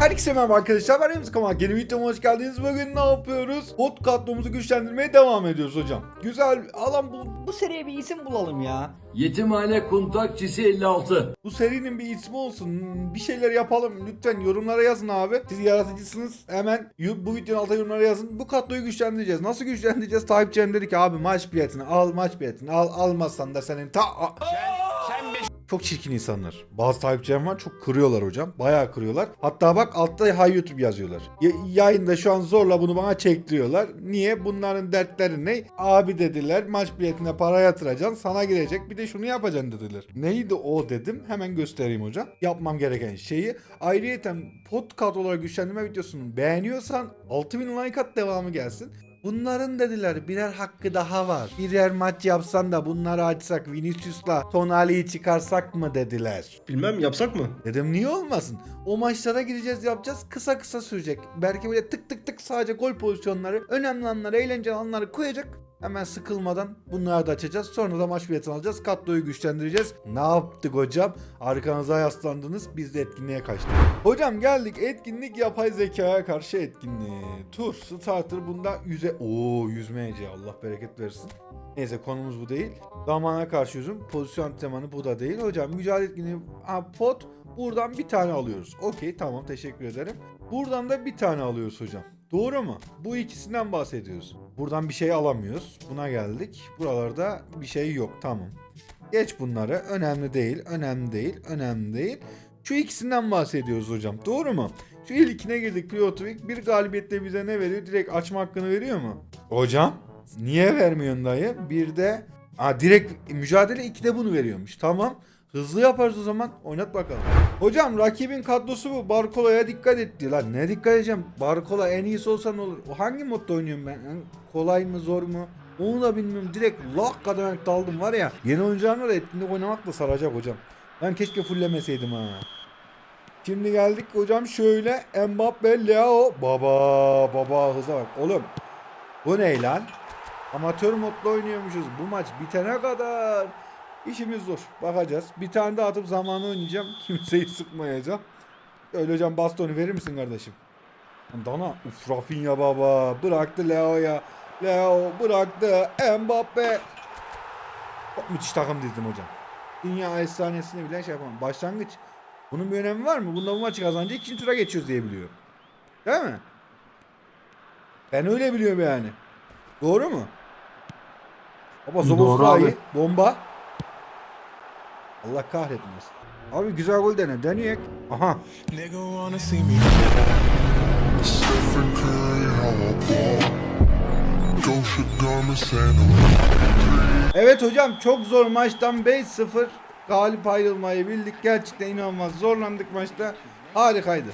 Herkese merhaba arkadaşlar ben Remzi Kamal. Yeni videoma hoş geldiniz. Bugün ne yapıyoruz? Pot kadromuzu güçlendirmeye devam ediyoruz hocam. Güzel. Alan bu, bu seriye bir isim bulalım ya. Yetimhane Kuntakçısı 56. Bu serinin bir ismi olsun. Bir şeyler yapalım. Lütfen yorumlara yazın abi. Siz yaratıcısınız. Hemen bu videonun altına yorumlara yazın. Bu kadroyu güçlendireceğiz. Nasıl güçlendireceğiz? Takipçilerim dedi ki abi maç biletini al maç biletini al. Almazsan da senin ta... Çok çirkin insanlar. Bazı takipçilerim var çok kırıyorlar hocam. Bayağı kırıyorlar. Hatta bak altta hay YouTube yazıyorlar. Ya- yayında şu an zorla bunu bana çektiriyorlar. Niye? Bunların dertleri ne? Abi dediler maç biletine para yatıracaksın sana girecek bir de şunu yapacaksın dediler. Neydi o dedim. Hemen göstereyim hocam. Yapmam gereken şeyi. Ayrıyeten podcast olarak güçlendirme videosunu beğeniyorsan 6000 like at devamı gelsin. Bunların dediler birer hakkı daha var. Birer maç yapsan da bunları açsak Vinicius'la Tonali'yi çıkarsak mı dediler. Bilmem yapsak mı? Dedim niye olmasın? O maçlara gireceğiz yapacağız kısa kısa sürecek. Belki böyle tık tık tık sadece gol pozisyonları, önemli anları, eğlenceli anları koyacak. Hemen sıkılmadan bunları da açacağız. Sonra da maç biletini alacağız. Kadroyu güçlendireceğiz. Ne yaptık hocam? Arkanıza yaslandınız. Biz de etkinliğe kaçtık. Hocam geldik. Etkinlik yapay zekaya karşı etkinliği. Tur, starter bunda yüze... Oo yüzmeyece Allah bereket versin. Neyse konumuz bu değil. Zamana karşı yüzüm. Pozisyon temanı bu da değil. Hocam mücadele etkinliği... Ha, pot. Buradan bir tane alıyoruz. Okey tamam teşekkür ederim. Buradan da bir tane alıyoruz hocam. Doğru mu? Bu ikisinden bahsediyoruz. Buradan bir şey alamıyoruz. Buna geldik. Buralarda bir şey yok. Tamam. Geç bunları. Önemli değil. Önemli değil. Önemli değil. Şu ikisinden bahsediyoruz hocam. Doğru mu? Şu ilkine girdik Piotr Bir galibiyette bize ne veriyor? Direkt açma hakkını veriyor mu? Hocam niye vermiyorsun dayı? Bir de Aa, direkt mücadele 2'de bunu veriyormuş. Tamam. Hızlı yaparız o zaman. Oynat bakalım. Hocam rakibin kadrosu bu. Barkola'ya dikkat et diyor. Lan ne dikkat edeceğim? Barkola en iyisi olsa ne olur? O hangi modda oynuyorum ben? Yani kolay mı zor mu? Onu da bilmiyorum. Direkt lock kadar daldım var ya. Yeni oyuncularla da etkinlik oynamak da saracak hocam. Ben keşke fullemeseydim ha. Şimdi geldik hocam şöyle Mbappe, Leo. Baba baba hıza bak. Oğlum bu ne lan? Amatör modda oynuyormuşuz. Bu maç bitene kadar işimiz zor. Bakacağız. Bir tane daha atıp zamanı oynayacağım. Kimseyi sıkmayacağım. Öyle hocam bastonu verir misin kardeşim? Dana. Uf Rafinha baba. Bıraktı Leo'ya. Leo bıraktı. Mbappe. Müthiş takım dizdim hocam. Dünya efsanesini bile şey yapamam. Başlangıç. Bunun bir önemi var mı? Bunda bu maçı kazanınca ikinci tura geçiyoruz diye biliyorum. Değil mi? Ben öyle biliyorum yani. Doğru mu? Baba Zoboslai bomba. Allah kahretmesin. Abi güzel gol dene. Deneyek. Aha. Evet hocam çok zor maçtan 5-0 galip ayrılmayı bildik. Gerçekten inanılmaz zorlandık maçta. Harikaydı.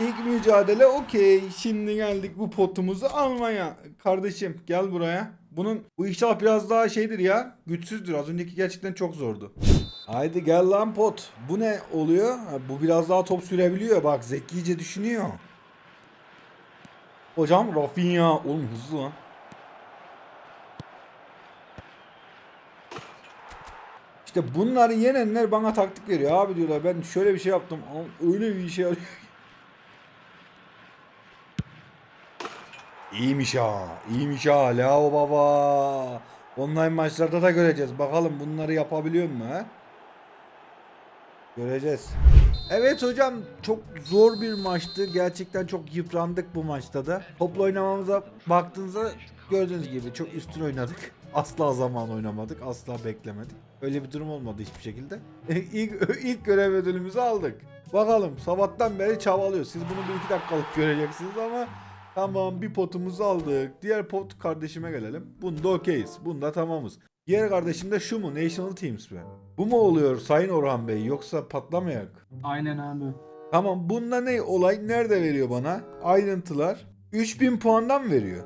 İlk mücadele okey. Şimdi geldik bu potumuzu almaya. Kardeşim gel buraya. Bunun bu inşallah biraz daha şeydir ya. Güçsüzdür. Az önceki gerçekten çok zordu. Haydi gel lan pot. Bu ne oluyor? Bu biraz daha top sürebiliyor. Bak zekice düşünüyor. Hocam Rafinha. Oğlum hızlı lan. İşte bunları yenenler bana taktik veriyor. Abi diyorlar ben şöyle bir şey yaptım. Öyle bir işe yarıyor. İyiymiş ha. İyiymiş ha. Lao baba. Online maçlarda da göreceğiz. Bakalım bunları yapabiliyor mu ha? Göreceğiz. Evet hocam çok zor bir maçtı. Gerçekten çok yıprandık bu maçta da. Topla oynamamıza baktığınızda gördüğünüz gibi çok üstün oynadık. Asla zaman oynamadık. Asla beklemedik. Öyle bir durum olmadı hiçbir şekilde. ilk, ilk görev ödülümüzü aldık. Bakalım sabahtan beri çabalıyor. Siz bunu bir iki dakikalık göreceksiniz ama tamam bir potumuzu aldık. Diğer pot kardeşime gelelim. Bunda okeyiz. Bunda tamamız. Diğer kardeşim de şu mu? National Teams mi? Bu mu oluyor Sayın Orhan Bey yoksa patlamayak? Aynen abi. Tamam bunda ne olay? Nerede veriyor bana? Ayrıntılar. 3000 puandan mı veriyor?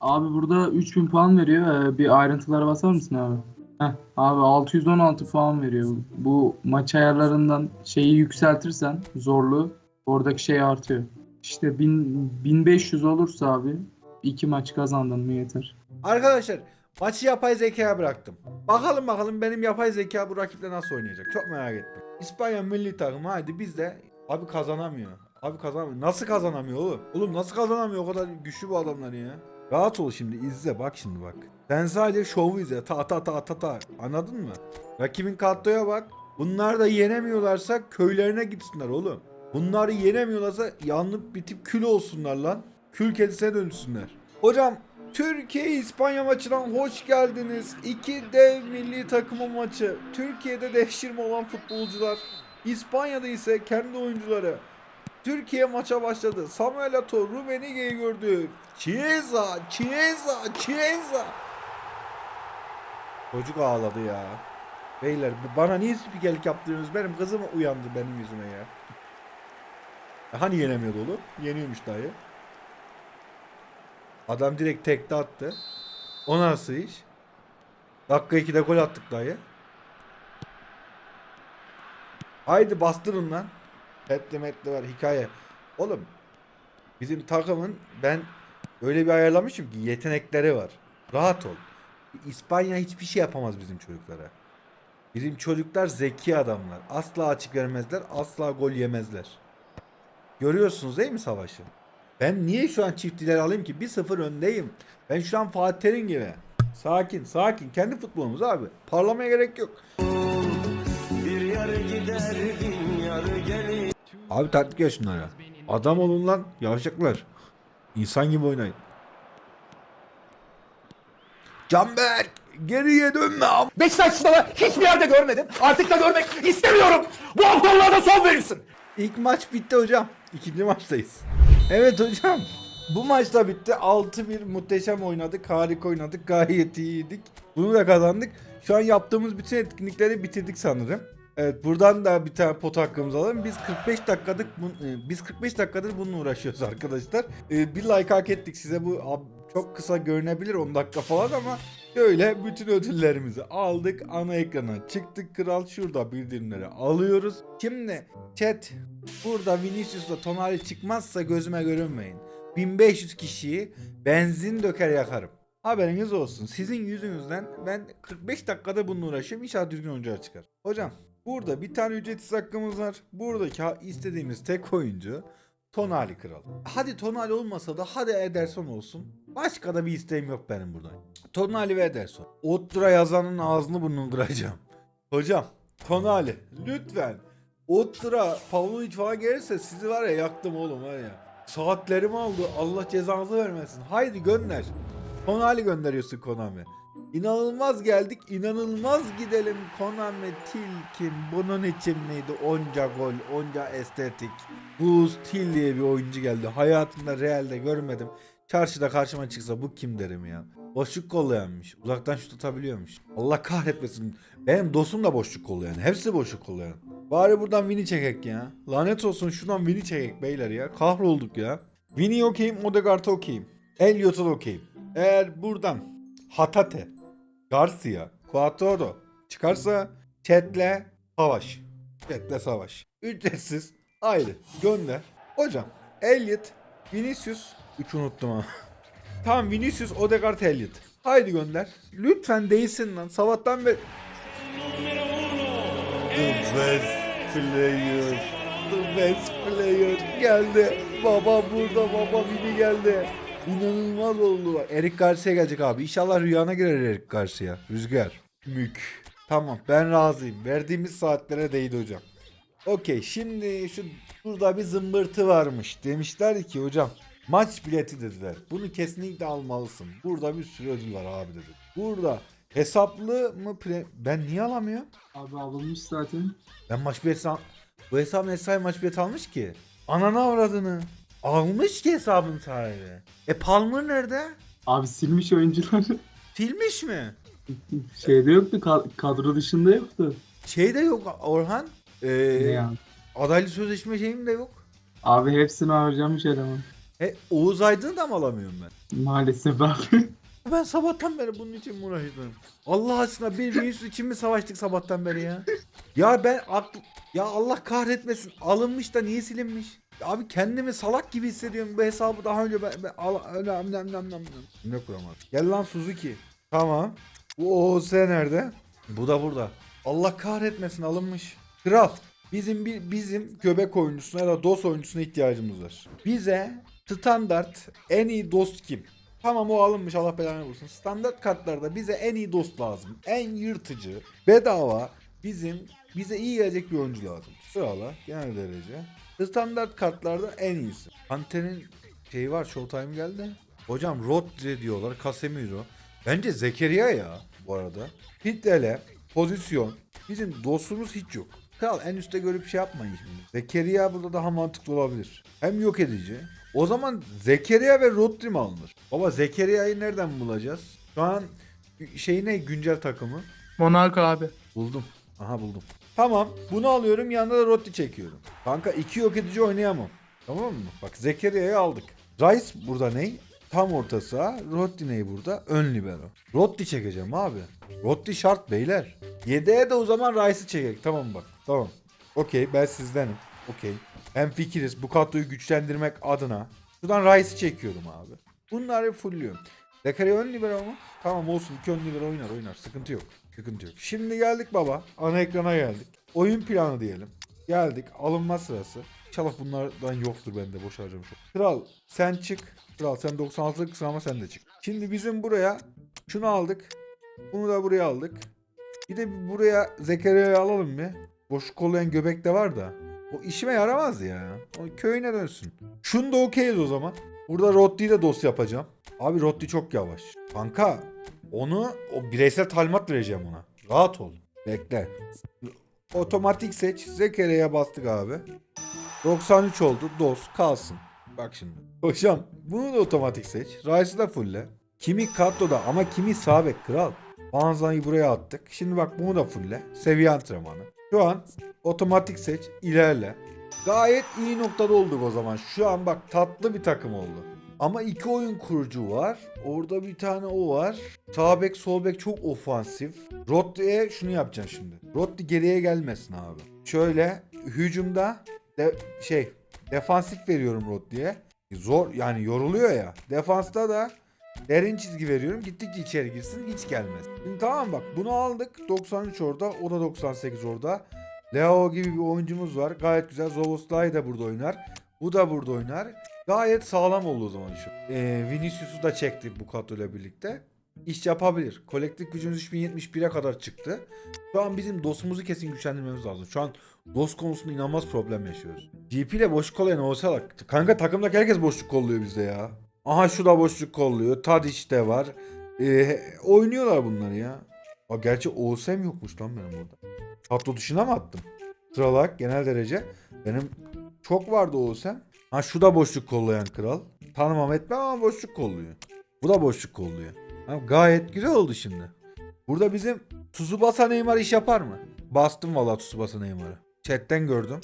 Abi burada 3000 puan veriyor. Ee, Bir ayrıntılara basar mısın abi? Heh, abi 616 puan veriyor. Bu maç ayarlarından şeyi yükseltirsen zorluğu oradaki şey artıyor. İşte 1000, 1500 olursa abi iki maç kazandın mı yeter. Arkadaşlar maçı yapay zekaya bıraktım. Bakalım bakalım benim yapay zeka bu rakiple nasıl oynayacak. Çok merak ettim. İspanya milli takımı hadi biz de abi kazanamıyor. Abi kazanamıyor. Nasıl kazanamıyor oğlum? Oğlum nasıl kazanamıyor o kadar güçlü bu adamlar ya? Rahat ol şimdi izle bak şimdi bak. Sen sadece şovu izle. Ta ta ta ta ta. Anladın mı? Rakibin kadroya bak. Bunlar da yenemiyorlarsa köylerine gitsinler oğlum. Bunları yenemiyorlarsa yanıp bitip kül olsunlar lan. Kül kedisine dönüşsünler. Hocam Türkiye İspanya maçına hoş geldiniz. İki dev milli takımı maçı. Türkiye'de devşirme olan futbolcular. İspanya'da ise kendi oyuncuları. Türkiye maça başladı. Samuel Eto'o Rummenigge'yi gördü. Chiesa, Chiesa, Chiesa. Çocuk ağladı ya. Beyler bana niye spikerlik yaptırıyorsunuz? Benim kızım uyandı benim yüzüme ya. Hani yenemiyordu oğlum? Yeniyormuş dayı. Adam direkt tekte attı. O nasıl iş? Dakika 2'de gol attık dayı. Haydi bastırın lan. Petli metli var hikaye. Oğlum bizim takımın ben öyle bir ayarlamışım ki yetenekleri var. Rahat ol. İspanya hiçbir şey yapamaz bizim çocuklara. Bizim çocuklar zeki adamlar. Asla açık vermezler. Asla gol yemezler. Görüyorsunuz değil mi savaşı? Ben niye şu an çift ileri alayım ki? 1-0 öndeyim. Ben şu an Fatih Terim gibi. Sakin sakin. Kendi futbolumuz abi. Parlamaya gerek yok. Abi taktik ya şunlara. Adam olun lan. Yavşaklar. İnsan gibi oynayın. Canberk geriye dönme am. Beşiktaş sınavı hiçbir yerde görmedim. Artık da görmek istemiyorum. Bu aptallığa son verirsin. İlk maç bitti hocam. İkinci maçtayız. Evet hocam. Bu maçta bitti. 6-1 muhteşem oynadık. Harika oynadık. Gayet iyiydik. Bunu da kazandık. Şu an yaptığımız bütün etkinlikleri bitirdik sanırım. Evet buradan da bir tane pot hakkımızı alalım. Biz 45 dakikadık e, biz 45 dakikadır bununla uğraşıyoruz arkadaşlar. E, Bir like hak ettik size bu çok kısa görünebilir 10 dakika falan ama Böyle bütün ödüllerimizi aldık. Ana ekrana çıktık. Kral şurada bildirimleri alıyoruz. Şimdi chat burada Vinicius'la Tonali çıkmazsa gözüme görünmeyin. 1500 kişiyi benzin döker yakarım. Haberiniz olsun. Sizin yüzünüzden ben 45 dakikada bununla uğraşıyorum. İnşallah düzgün oyuncular çıkar. Hocam burada bir tane ücretsiz hakkımız var. Buradaki istediğimiz tek oyuncu Tonali kral. Hadi Tonali olmasa da hadi Ederson olsun. Başka da bir isteğim yok benim buradan. Tonali ve Ederson. Ottura yazanın ağzını burnunu kıracağım. Hocam Tonali lütfen. Ottura Pavlovic falan gelirse sizi var ya yaktım oğlum var ya. Saatlerimi aldı Allah cezanızı vermesin. Haydi gönder. Tonali gönderiyorsun Konami. İnanılmaz geldik, inanılmaz gidelim Konami Tilkin. Bunun için miydi onca gol, onca estetik. Buz Til diye bir oyuncu geldi. Hayatımda realde görmedim. Çarşıda karşıma çıksa bu kim derim ya. Boşluk kollayanmış. Uzaktan şut atabiliyormuş. Allah kahretmesin. Benim dostum da boşluk kollayan. Hepsi boşluk kollayan. Bari buradan Vini çekek ya. Lanet olsun şuradan Vini çekek beyler ya. Kahrolduk ya. Vini okeyim, Odegaard'a okeyim. Elliot'a da okeyim. Eğer buradan Hatate, Garcia, Cuatrado çıkarsa Chat'le savaş. Chat'le savaş. Ücretsiz. Ayrı. Gönder. Hocam Elliot, Vinicius. Üç unuttum ha. tamam Vinicius, Odegaard, Elliot. Haydi gönder. Lütfen değilsin lan. Sabahtan beri... The best player. The best player geldi. Baba burada baba Vini geldi. İnanılmaz oldu. bak. Erik Garcia gelecek abi. İnşallah rüyana girer Erik Garcia. Rüzgar. Mük. Tamam ben razıyım. Verdiğimiz saatlere değdi hocam. Okey şimdi şu burada bir zımbırtı varmış. Demişler ki hocam maç bileti dediler. Bunu kesinlikle almalısın. Burada bir sürü ödül var abi dedi. Burada hesaplı mı pre... Ben niye alamıyorum? Abi alınmış zaten. Ben maç bileti al... Bu hesabın hesabı maç bileti almış ki. Ananı avradını. Almış ki hesabın sahibi. E Palmer nerede? Abi silmiş oyuncuları. Silmiş mi? Şeyde yoktu ka- kadro dışında yoktu. Şey de yok Orhan. Ee, Ne ya? adaylı sözleşme şeyim de yok. Abi hepsini harcamış eleman. E, Oğuz Aydın'ı da mı alamıyorum ben? Maalesef abi. Ben sabahtan beri bunun için mi uğraşıyorum? Allah aşkına bir Vinicius için mi savaştık sabahtan beri ya? Ya ben akl... Ya Allah kahretmesin. Alınmış da niye silinmiş? Abi kendimi salak gibi hissediyorum. Bu hesabı daha önce ben... ben al, öyle, nem, nem, nem, nem. Ne kuramadım. Gel lan Suzuki. Tamam. Bu OOS nerede? Bu da burada. Allah kahretmesin alınmış. Kral. Bizim bir bizim göbek oyuncusuna ya da DOS oyuncusuna ihtiyacımız var. Bize standart en iyi dost kim? Tamam o alınmış Allah belanı vursun. Standart kartlarda bize en iyi dost lazım. En yırtıcı, bedava bizim bize iyi gelecek bir oyuncu lazım. Sırala genel derece. Standart kartlarda en iyisi. Antenin şeyi var Showtime geldi. Hocam Rodri diyorlar Casemiro. Bence Zekeriya ya bu arada. Hitlele, pozisyon. Bizim dostumuz hiç yok. Kral en üstte görüp şey yapmayın şimdi. Zekeriya burada daha mantıklı olabilir. Hem yok edici. O zaman Zekeriya ve Rodri mi alınır? Baba Zekeriya'yı nereden bulacağız? Şu an şey ne güncel takımı? Monaco abi. Buldum. Aha buldum. Tamam bunu alıyorum yanında da Rodri çekiyorum. Kanka iki yok edici oynayamam. Tamam mı? Bak Zekeriya'yı aldık. Rice burada ne? Tam orta saha. Rodri ney burada? Ön libero. Rodri çekeceğim abi. Rodri şart beyler. Yedeğe de o zaman Rice'ı çekecek. Tamam bak. Tamam. Okey ben sizdenim. Okey. Hem fikiriz bu kadroyu güçlendirmek adına. Şuradan Rice'ı çekiyorum abi. Bunları fullüyorum. Zekeriya ön libero mu? Tamam olsun. iki ön libero oynar oynar. Sıkıntı yok. Sıkıntı yok. Şimdi geldik baba. Ana ekrana geldik. Oyun planı diyelim. Geldik. Alınma sırası. İnşallah bunlardan yoktur bende. Boş harcamış. Kral sen çık. Kral sen 96'lık ama sen de çık. Şimdi bizim buraya şunu aldık. Bunu da buraya aldık. Bir de buraya Zekeriya'yı alalım bir. Boş kollayan göbek de var da. O işime yaramaz ya. O köyüne dönsün. Şunu da okeyiz o zaman. Burada Roddi'yi de dost yapacağım. Abi Roddi çok yavaş. Kanka onu o bireysel talimat vereceğim ona. Rahat ol. Bekle. Otomatik seç. Zekeriya'ya bastık abi. 93 oldu. DOS kalsın. Bak şimdi. Hocam bunu da otomatik seç. Rice'ı da fulle. Kimi kadroda ama kimi sağ kral. Banza'yı buraya attık. Şimdi bak bunu da fulle. Seviye antrenmanı. Şu an otomatik seç. ilerle. Gayet iyi noktada olduk o zaman. Şu an bak tatlı bir takım oldu. Ama iki oyun kurucu var. Orada bir tane o var. Sağ bek sol bek çok ofansif. Rodri'ye şunu yapacağım şimdi. Rodri geriye gelmesin abi. Şöyle hücumda de, şey defansif veriyorum Rodri'ye. Zor yani yoruluyor ya. Defansta da derin çizgi veriyorum. Gittikçe içeri girsin hiç gelmez. Şimdi tamam bak bunu aldık. 93 orada o da 98 orada. Leo gibi bir oyuncumuz var. Gayet güzel. Zoboslay da burada oynar. Bu da burada oynar. Gayet sağlam oldu o zaman şu. Ee, Vinicius'u da çekti bu kadroyla birlikte. İş yapabilir. Kolektif gücümüz 3071'e kadar çıktı. Şu an bizim dostumuzu kesin güçlendirmemiz lazım. Şu an dost konusunda inanılmaz problem yaşıyoruz. GP ile boşluk kollayan olsa Kanka takımdaki herkes boşluk kolluyor bizde ya. Aha şu da boşluk kolluyor. Tadiç de var. Ee, oynuyorlar bunları ya. Aa, gerçi OSM yokmuş lan benim orada. Kadro dışına mı attım? Sıralak genel derece. Benim çok vardı OSM. Ha şu da boşluk kollayan kral. Tanımam etmem ama boşluk kolluyor. Bu da boşluk kolluyor. Ha, gayet güzel oldu şimdi. Burada bizim Tsubasa Neymar iş yapar mı? Bastım valla Tsubasa Neymar'ı. Chat'ten gördüm.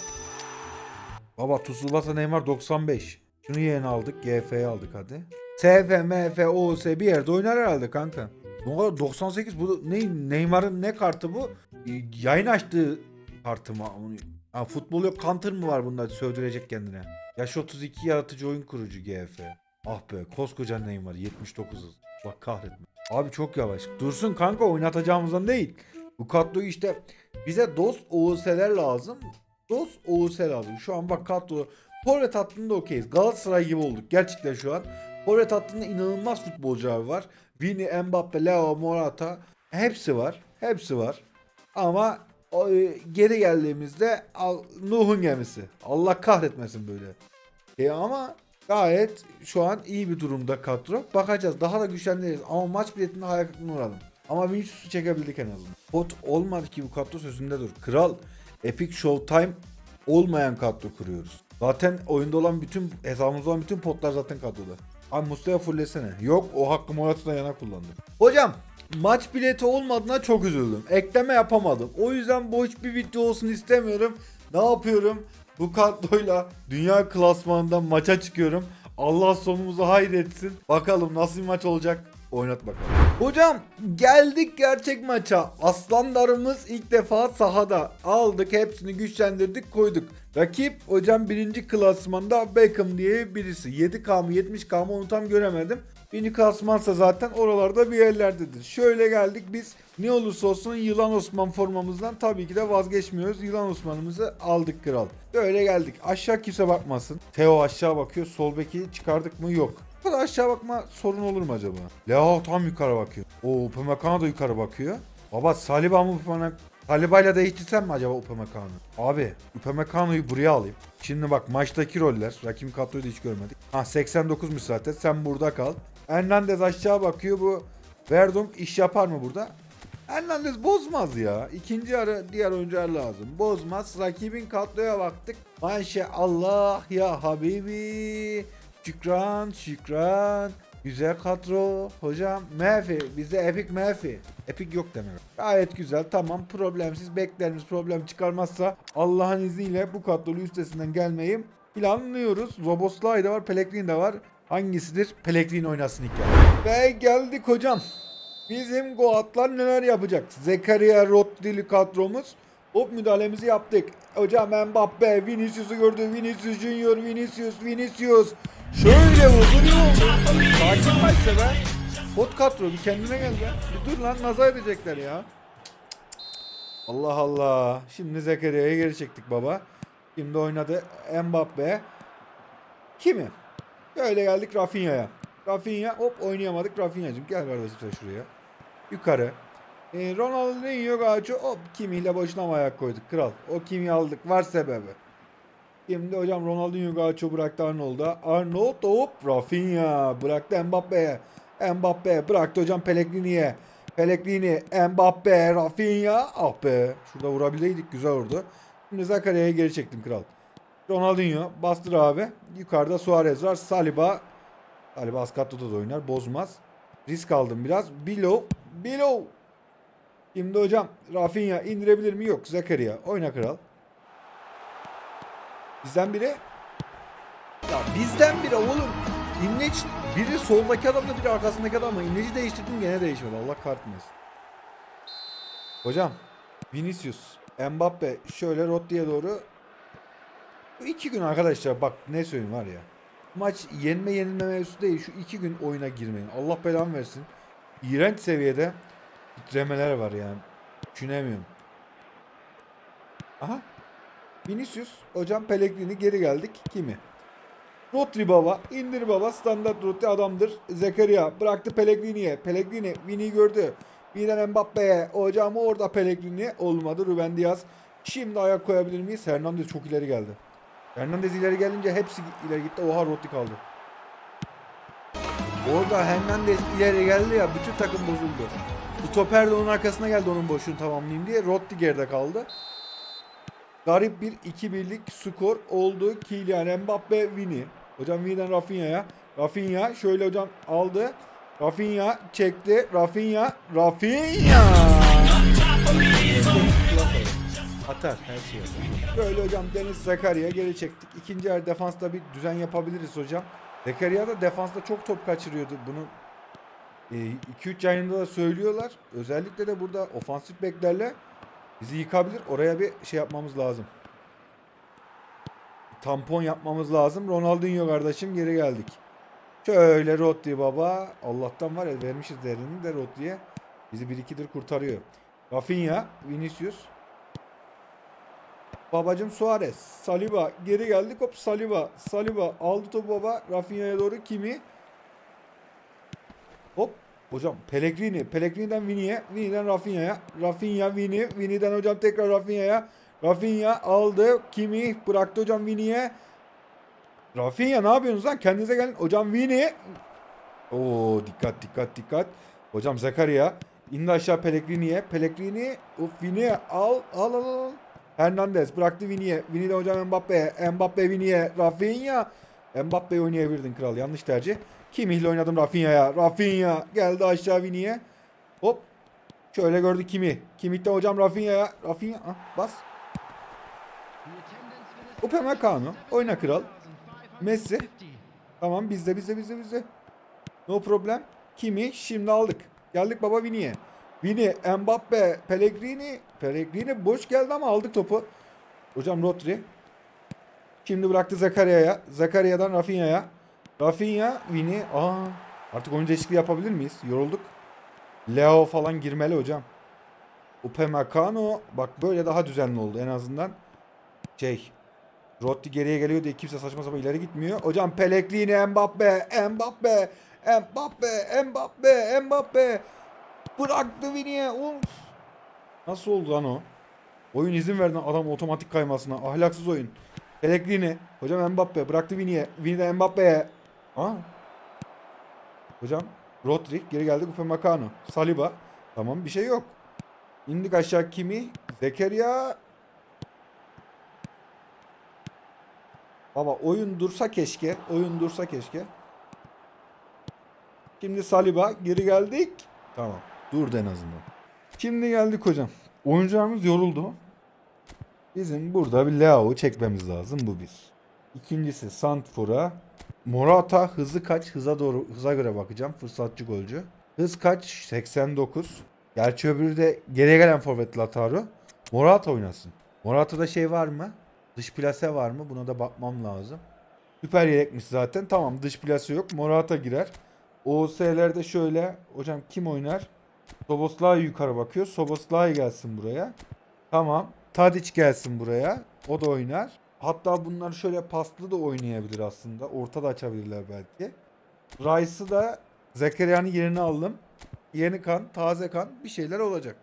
Baba Tsubasa Neymar 95. Şunu yeni aldık. GF'yi aldık hadi. SF, MF, OS bir yerde oynar herhalde kanka. Ne kadar 98 bu ne Neymar'ın ne kartı bu? Yayın açtığı kartı mı? Ha, futbol yok counter mı var bunda sövdürecek kendine? Yaş 32 yaratıcı oyun kurucu GF. Ah be koskoca Neymar 79 hız. Bak kahretme. Abi çok yavaş. Dursun kanka oynatacağımızdan değil. Bu kadroyu işte bize dost OS'ler lazım. Dost OS lazım. Şu an bak kadro Forvet hattında okeyiz. Galatasaray gibi olduk gerçekten şu an. Forvet hattında inanılmaz futbolcular var. Vini, Mbappe, Leo, Morata hepsi var. Hepsi var. Ama geri geldiğimizde Nuh'un gemisi. Allah kahretmesin böyle. E ama gayet şu an iyi bir durumda kadro. Bakacağız daha da güçlendiririz. Ama maç biletinde hayal kırıklığına uğradım. Ama Vinicius'u çekebildik en azından. Pot olmadı ki bu kadro sözünde dur. Kral Epic Showtime olmayan kadro kuruyoruz. Zaten oyunda olan bütün hesabımızda olan bütün potlar zaten kadroda. Abi Mustafa fullesene. Yok o hakkı Morata'dan yana kullandım. Hocam maç bileti olmadığına çok üzüldüm. Ekleme yapamadım. O yüzden boş bir video olsun istemiyorum. Ne yapıyorum? Bu kadroyla dünya klasmanından maça çıkıyorum. Allah sonumuzu hayretsin. Bakalım nasıl bir maç olacak. Oynat bakalım. Hocam geldik gerçek maça. Aslanlarımız ilk defa sahada. Aldık hepsini güçlendirdik koyduk. Rakip hocam birinci klasmanda Beckham diye birisi. 7K mı 70K mı onu tam göremedim. Vini Kasmansa zaten oralarda bir yerlerdedir. Şöyle geldik biz ne olursa olsun Yılan Osman formamızdan tabii ki de vazgeçmiyoruz. Yılan Osman'ımızı aldık kral. Böyle geldik. Aşağı kimse bakmasın. Teo aşağı bakıyor. Sol beki çıkardık mı? Yok. Bu kadar aşağı bakma sorun olur mu acaba? Leo tam yukarı bakıyor. O Upamecano da yukarı bakıyor. Baba Saliba mı Upamecano? Saliba'yla değiştirsem mi acaba Upamecano? Abi Upamecano'yu buraya alayım. Şimdi bak maçtaki roller. Rakim kadroyu da hiç görmedik. Ha 89'muş zaten. Sen burada kal. Hernandez aşağı bakıyor. Bu Verdum iş yapar mı burada? Hernandez bozmaz ya. İkinci yarı diğer oyuncular lazım. Bozmaz. Rakibin kadroya baktık. Maşallah ya Habibi. Şükran, şükran. Güzel kadro. Hocam Mefi. Bize Epic Mefi. Epic yok demek. Gayet güzel. Tamam problemsiz. Beklerimiz problem çıkarmazsa Allah'ın izniyle bu kadrolu üstesinden gelmeyi planlıyoruz. Roboslay da var. Pellegrini de var. Hangisidir? Pellegrini oynasın ilk yarı. Ve geldik hocam. Bizim Goatlar neler yapacak? Zekaria Rodri'li kadromuz. Hop müdahalemizi yaptık. Hocam Mbappe, Vinicius'u gördü. Vinicius Junior, Vinicius, Vinicius. Şöyle vurdu? Sakin başla be. Hot kadro bir kendine gel be. Bir dur lan nazar edecekler ya. Allah Allah. Şimdi Zekeria'ya geri çektik baba. Şimdi oynadı Mbappe. Kimi? Böyle geldik Rafinha'ya. Rafinha hop oynayamadık. Rafinha'cığım gel kardeşim sen şuraya. Yukarı. E, Ronaldinho Gacho hop Kimi'yle boşuna mı ayak koyduk kral. O Kimi aldık. Var sebebi. Şimdi hocam Ronaldinho Gacho bıraktı Arnold'a. Arnold hop Rafinha bıraktı Mbappe'ye. Mbappe bıraktı hocam Pellegrini'ye. Pellegrini, Mbappe, Rafinha. Ah be. Şurada vurabileydik. Güzel oldu. Şimdi Zakaria'ya geri çektim kral. Ronaldinho bastır abi. Yukarıda Suarez var. Saliba. Saliba Askatto'da da oynar. Bozmaz. Risk aldım biraz. Bilo. Bilo. Şimdi hocam Rafinha indirebilir mi? Yok. Zakaria. Oyna kral. Bizden biri. Ya bizden biri oğlum. İnleç biri soldaki adamla biri arkasındaki adamla. İnleci değiştirdim gene değişmedi. Allah kahretmesin. Hocam. Vinicius. Mbappe. Şöyle Rodri'ye doğru. Bu iki gün arkadaşlar bak ne söyleyeyim var ya. Maç yenme yenilme mevzusu değil. Şu iki gün oyuna girmeyin. Allah belamı versin. İğrenç seviyede titremeler var yani. Düşünemiyorum. Aha. Vinicius. Hocam Pellegrini geri geldik. Kimi? Rodri baba. indir baba. Standart Rodri adamdır. Zekaria bıraktı Pellegrini'ye. Pellegrini Vini'yi gördü. Vini'den Mbappe'ye. Hocam orada Pellegrini. Olmadı. Ruben Diaz. Şimdi ayak koyabilir miyiz? Hernandez çok ileri geldi. Hernandez ileri gelince hepsi ileri gitti. Oha Rodri kaldı. Orada Hernandez ileri geldi ya bütün takım bozuldu. Stoper de onun arkasına geldi onun boşluğunu tamamlayayım diye. Rodri geride kaldı. Garip bir 2-1'lik skor oldu. Kylian Mbappe Vini. Hocam Vini'den Rafinha'ya. Rafinha şöyle hocam aldı. Rafinha çekti. Rafinha. Rafinha. Atar her şeyi atar. Böyle hocam Deniz Zakaria geri çektik. İkinci yarı defansta bir düzen yapabiliriz hocam. Zakaria da defansta çok top kaçırıyordu. Bunu 2-3 yayında da söylüyorlar. Özellikle de burada ofansif beklerle bizi yıkabilir. Oraya bir şey yapmamız lazım. Tampon yapmamız lazım. Ronaldinho kardeşim geri geldik. Şöyle Rodri baba. Allah'tan var ya vermişiz değerini de Rodri'ye. Bizi 1-2'dir kurtarıyor. Rafinha, Vinicius. Babacım Suarez. Saliba. Geri geldik. Hop Saliba. Saliba aldı topu baba. Rafinha'ya doğru. Kimi? Hop. Hocam Pellegrini. Pellegrini'den Vini'ye. Vini'den Rafinha'ya. Rafinha Vini. Vini'den hocam tekrar Rafinha'ya. Rafinha aldı. Kimi bıraktı hocam Vini'ye. Rafinha ne yapıyorsunuz lan? Kendinize gelin. Hocam Vini. Oo dikkat dikkat dikkat. Hocam Zakaria. İndi aşağı Pellegrini'ye. Pellegrini. Uf Vini'ye. Al al al al. Hernandez bıraktı Vini'ye. Vini de hocam Mbappe'ye. Mbappe Vini'ye. Rafinha. Mbappe'yi oynayabilirdin kral. Yanlış tercih. Kimih'le oynadım Rafinha'ya. Rafinha geldi aşağı Vini'ye. Hop. Şöyle gördü Kimi. Kimih'te hocam Rafinha'ya. Rafinha ah, bas. Upamecano. Oyna kral. Messi. Tamam bizde bizde bizde bizde. No problem. Kimi şimdi aldık. Geldik baba Vini'ye. Vini, Mbappe, Pellegrini. Pellegrini boş geldi ama aldık topu. Hocam Rodri. Şimdi bıraktı Zakaria'ya. Zakaria'dan Rafinha'ya. Rafinha, Vini. Aa. Artık oyuncu değişikliği yapabilir miyiz? Yorulduk. Leo falan girmeli hocam. Upamecano bak böyle daha düzenli oldu en azından. Şey Rotti geriye geliyor diye kimse saçma sapan ileri gitmiyor. Hocam Pellegrini, Mbappe, Mbappe, Mbappe, Mbappe, Mbappe. Bıraktı. Of. Nasıl oldu lan o? Oyun izin verdi adam otomatik kaymasına. Ahlaksız oyun. Pellegrini. Hocam Mbappe bıraktı Vini'ye. Vini de Mbappe'ye. Aa. Hocam Rodri geri geldi Upamecano. Saliba. Tamam bir şey yok. İndik aşağı kimi? Zekeriya. Baba oyun dursa keşke. Oyun dursa keşke. Şimdi Saliba geri geldik. Tamam. Durdu en azından. Şimdi geldik hocam. Oyuncularımız yoruldu. Bizim burada bir Leao çekmemiz lazım bu bir. İkincisi Santfor'a. Morata hızı kaç? Hıza doğru hıza göre bakacağım. Fırsatçı golcü. Hız kaç? 89. Gerçi öbürü de geriye gelen forvet Lautaro. Morata oynasın. Morata'da şey var mı? Dış plase var mı? Buna da bakmam lazım. Süper yedekmiş zaten. Tamam dış plase yok. Morata girer. OS'lerde şöyle. Hocam kim oynar? Soboslay yukarı bakıyor. Soboslay gelsin buraya. Tamam. Tadic gelsin buraya. O da oynar. Hatta bunlar şöyle paslı da oynayabilir aslında. Orta da açabilirler belki. Rice'ı da Zekeriya'nın yerini aldım. Yeni kan, taze kan bir şeyler olacak.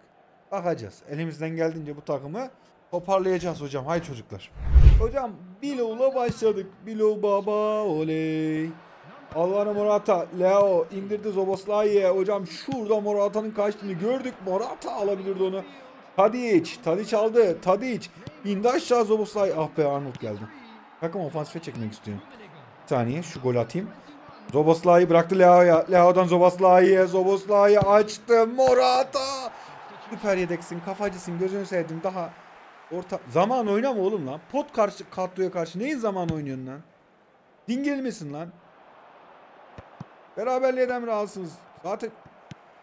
Bakacağız. Elimizden geldiğince bu takımı toparlayacağız hocam. Hay çocuklar. Hocam Bilow'la başladık. Bilow baba oley. Alvaro Morata, Leo indirdi Zoboslai'ye. Hocam şurada Morata'nın kaçtığını gördük. Morata alabilirdi onu. Tadic, Tadic aldı. Tadic indi aşağı Zoboslai. Ah be Arnold geldi. Takım ofansife çekmek istiyorum. Bir saniye şu gol atayım. Zoboslai bıraktı Leo'ya. Leo'dan Zoboslai'ye. Zoboslai açtı. Morata. Süper yedeksin, kafacısın, gözünü sevdim. Daha orta... Zaman oynama oğlum lan. Pot karşı kadroya karşı neyin zaman oynuyorsun lan? Dingil misin lan? Beraberliğe mi rahatsınız? Zaten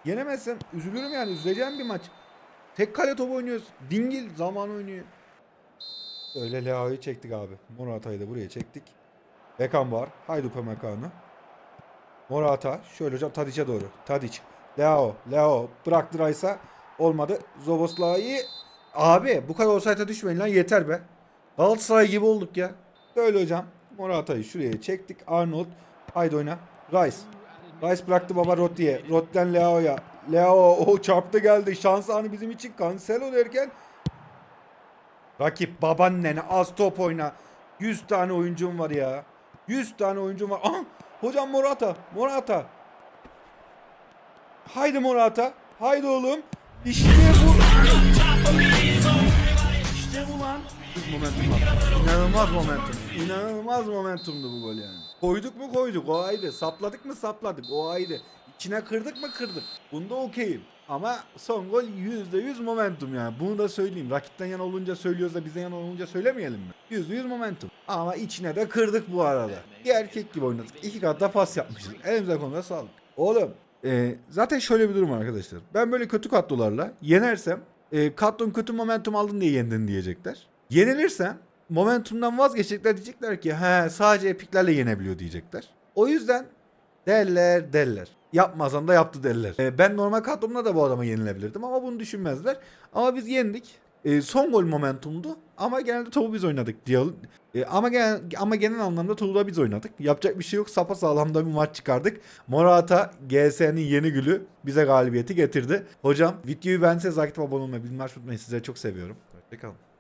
yenemezsem üzülürüm yani. Üzüleceğim bir maç. Tek kale top oynuyoruz. Dingil zaman oynuyor. Öyle Leao'yu çektik abi. Morata'yı da buraya çektik. Beckham var. Haydi Upamecano. Morata. Şöyle hocam Tadic'e doğru. Tadic. Leo. Leo. Bıraktı Rice'a. Olmadı. Zoboslai. Abi bu kadar offside'a düşmeyin lan yeter be. Galatasaray gibi olduk ya. Böyle hocam. Morata'yı şuraya çektik. Arnold. Haydi oyna. Rice. Rice bıraktı baba Rotti'ye. Rotti'den Leo'ya. Leo o çarptı geldi. Şans anı bizim için. Cancelo derken Rakip babaannene az top oyna. 100 tane oyuncum var ya. 100 tane oyuncum var. Aha! Hocam Morata. Morata. Haydi Morata. Haydi oğlum. İşte bu. İşte bu lan. İnanılmaz momentum. İnanılmaz momentumdu bu gol yani. Koyduk mu koyduk o ayrı. Sapladık mı sapladık o ayrı. İçine kırdık mı kırdık. Bunda okeyim. Ama son gol %100 momentum yani. Bunu da söyleyeyim. Rakipten yana olunca söylüyoruz da bizden yana olunca söylemeyelim mi? %100 momentum. Ama içine de kırdık bu arada. Bir erkek gibi oynadık. İki kat da pas yapmışız. Elimize konuda sağlık. Oğlum e, zaten şöyle bir durum arkadaşlar. Ben böyle kötü kadrolarla yenersem e, kadron kötü momentum aldın diye yendin diyecekler. Yenilirsem momentumdan vazgeçecekler diyecekler ki he sadece epiklerle yenebiliyor diyecekler. O yüzden derler derler. Yapmazsan da yaptı derler. E, ben normal kadromla da bu adama yenilebilirdim ama bunu düşünmezler. Ama biz yendik. E, son gol momentumdu ama genelde topu biz oynadık diye. E, ama genel, ama genel anlamda topu da biz oynadık. Yapacak bir şey yok. Sapa sağlamda bir maç çıkardık. Morata GS'nin yeni gülü bize galibiyeti getirdi. Hocam videoyu beğenseniz aktif abone olmayı bilmeyi unutmayın. Sizleri çok seviyorum. Hoşçakalın.